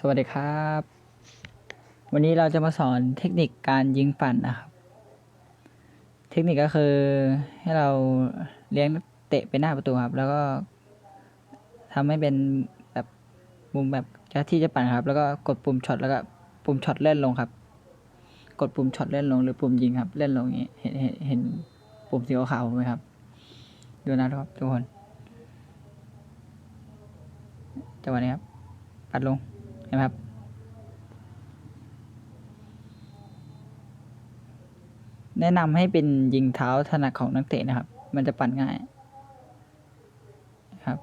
สวัสดีครับ วันนี้เราจะมาสอนเทคนิคการยิงปั่นนะครับ เทคนิคก็คือให้เราเลี้ยงเตะไปหน้าประตูครับ แล้วก็ทำให้เป็นแบบมุมแบบจะที่จะปั่นครับ แล้วก็กดปุ่มช็อตแล้วก็ปุ่มช็อตเล่นลงครับ กดปุ่มช็อตเล่นลงหรือปุ่มยิงครับ เล่นลงอย่างนี้เห็นเห็นเห็นปุ่มสีขาวไหมครับ ดูนะครับทุกคนจังหวะนี้ครับปัดลง นไหมครับ แนะนำให้เป็นยิงเท้าถนัดของนักเตะนะครับ มันจะปั่นง่ายครับ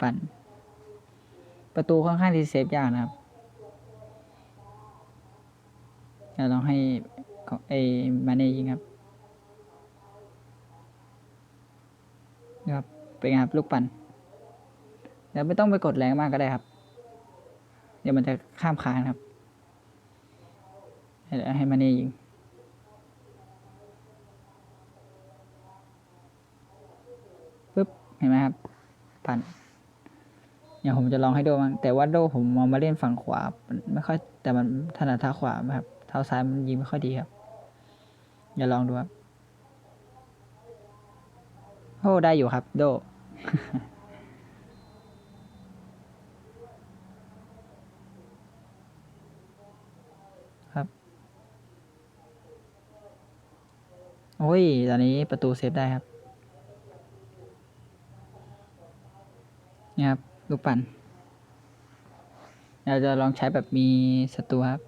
ปั่น ประตูค่อนข้างที่เซฟยากนะครับเดี๋ยวลองให้ของไอ้มาเน่ยิงครับนะครับเป็นไงครับลูกปั่นแล้วไม่ต้องไปกดแรงมากก็ได้ครับ เดี๋ยวมันจะข้ามคานครับให้มาเนี่ยิงปึ๊บเห็นไหมครับปั่นอย่างผมจะลองให้ดูมั้งแต่ว่าโดผมมองมาเล่นฝั่งขวาไม่ค่อยแต่มันถนัดเท้าขวาครับเท้าซ้ายมันยิงไม่ค่อยดีครับอย่าลองดูครับโอ้ได้อยู่ครับ โด โอ้ย ตอนนี้ประตูเซฟได้ครับ นี่ครับ ลูกปั่น เราจะลองใช้แบบมีศัตรูครับ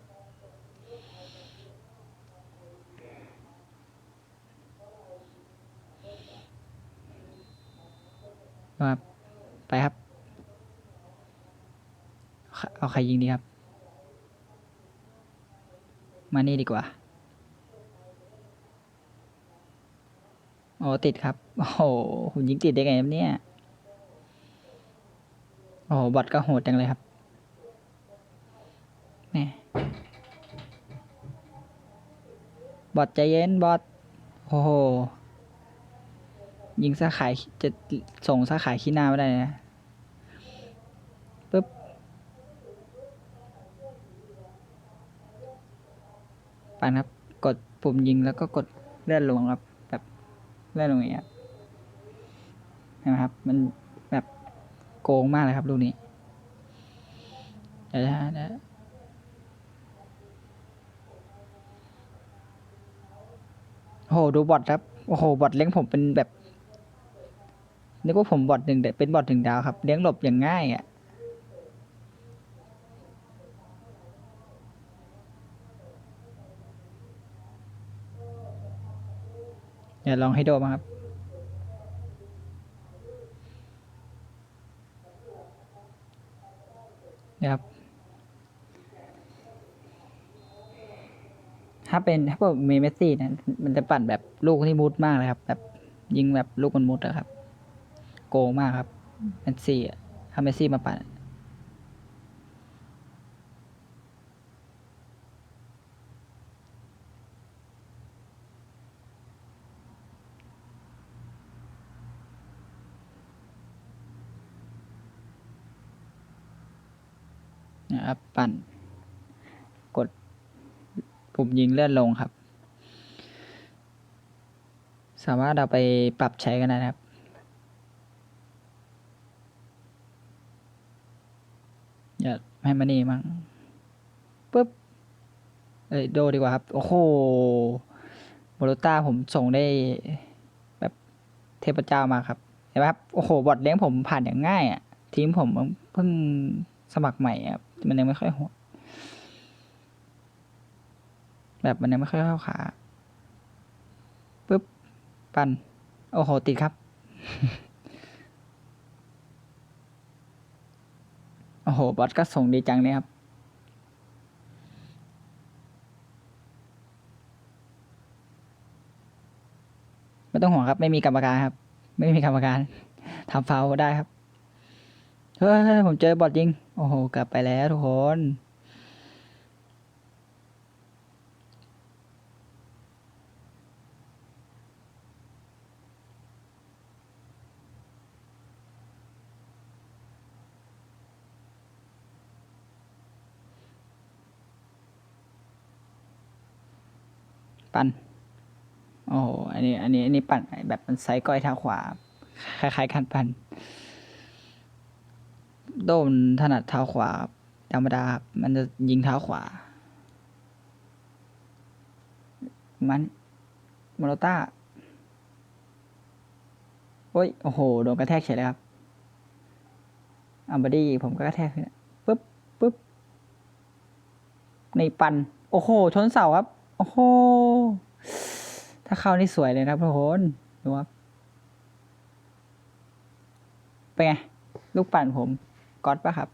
ครับ ไปครับ เอาใครยิงดีครับ มานี่ดีกว่า โอ้ติดครับ โอ้โหหุ่นยิงติดได้ไงครับเนี่ย โอ้โหบอทก็โหดจังเลยครับแม่บอทใจเย็นบอทโอ้โห ยิงซะขายจะส่งซะขายขี้หน้าไม่ได้นะปึ๊บไปครับ กดปุ่มยิงแล้วก็กดเลื่อนลงครับ แบบเลื่อนลงอย่างเงี้ยเห็นไหมครับ มันแบบโกงมากเลยครับลูกนี้เดี๋ยวนะโอ้โหดูบอทครับ โอ้โหบอทเลี้ยงผมเป็นแบบนึกว่าผมบอทหนึ่งแต่เป็นบอทถึงดาวครับ เลี้ยงหลบอย่างง่ายอะ่ะ เดี๋ยลองให้โดมครับ นะครับ ถ้าเป็นถ้าเกิดเมเมสซี่นะมันจะปั่นแบบลูกที่มุดมากเลยครับ แบบยิงแบบลูกมันมุดอะครับ โกงมากครับเมสซี่อะถ้าเมสซี่มาปั่น นะครับ ปั่น กดปุ่มยิงเลื่อนลงครับ สามารถเอาไปปรับใช้กันได้นะครับอย่าให้มันนี่มั้งปุ๊บเอ้ยโดดีกว่าครับ โอ้โหโมโรต้าผมส่งได้แบบเทพเจ้ามาครับเห็นไหมครับ โอ้โห บอดเลี้ยงผมผ่านอย่างง่ายอะ ทีมผมเพิ่งสมัครใหม่ครับ มันยังไม่ค่อยหัวแบบมันยังไม่ค่อยเข้าขาปึ๊บ ปันโอ้โห ติดครับ โอ้โห บอสก็ส่งดีจังเลยครับ ไม่ต้องห่วงครับ ไม่มีกรรมการครับ ไม่มีกรรมการทำฟาวได้ครับ เฮ้ยผมเจอบอทยิง โอ้โห กลับไปแล้วทุกคนปั่น โอ้โห อันนี้ อันนี้ อันนี้ปั่นแบบมันไซก้อยเท้าขวา คล้ายๆกันปั่น โดมถนัดเท้าขวาครับธรรมดาครับมันจะยิงเท้าขวา มันมโรต้าโอ้ย โอ้โห โดนกระแทกเฉยเลยครับ อัมบดี้ผมก็กระแทกขึ้นปึ๊บปึ๊บ ในปัน โอ้โห ชนเสาครับ โอ้โห ถ้าเข้านี่สวยเลยนะครับทุกคนดูครับ เป็นไง ลูกปั่นผม ก๊อตปะครับ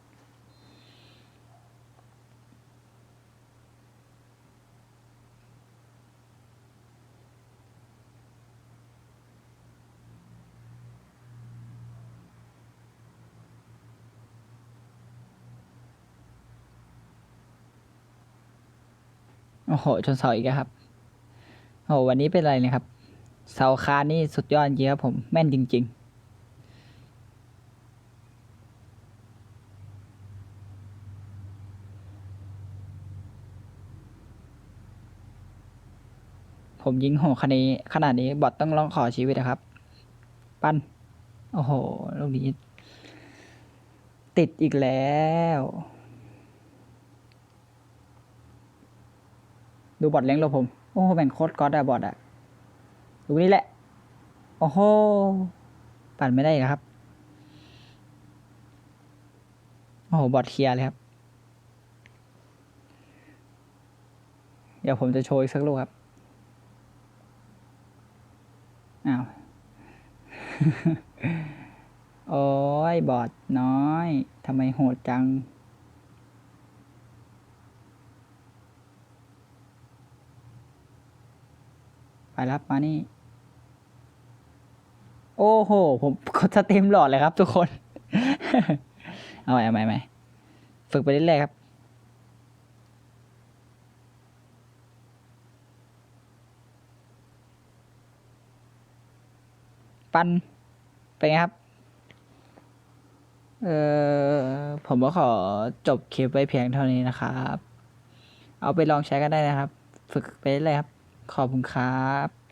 โอ้โห ชนเสาอีกแล้วครับ โอ้โห วันนี้เป็นอะไรเนี่ยครับ เสาคานนี่สุดยอดจริงครับผม แม่นจริง ๆ ผมยิงโหขนาดนี้ขนาดนี้บอทต้องร้องขอชีวิตนะครับ ปั้น โอ้โห ลูกนี้ ติดอีกแล้ว ดูบอทเล้งเราผม โอ้โหแม่งโคตรก๊อตอะบอทอะดูนี่แหละ โอ้โห ปั่นไม่ได้ครับ โอ้โห บอทเคลียร์เลยครับ เดี๋ยวผมจะโชว์อีกสักลูกครับ อ้าว โอ้ยบอทน้อยทำไมโหดจัง ไปรับมานี่ โอ้โห ผมกดสเต็มหลอดเลยครับทุกคน เอาใหมเอาใหม่เอาใหม่ฝึกไปเรื่อยๆครับันเป็นไงครับ เออผมก็ขอจบคลิปไว้เพียงเท่านี้นะครับ เอาไปลองใช้กันได้นะครับ ฝึกไปเลยครับ ขอบคุณครับ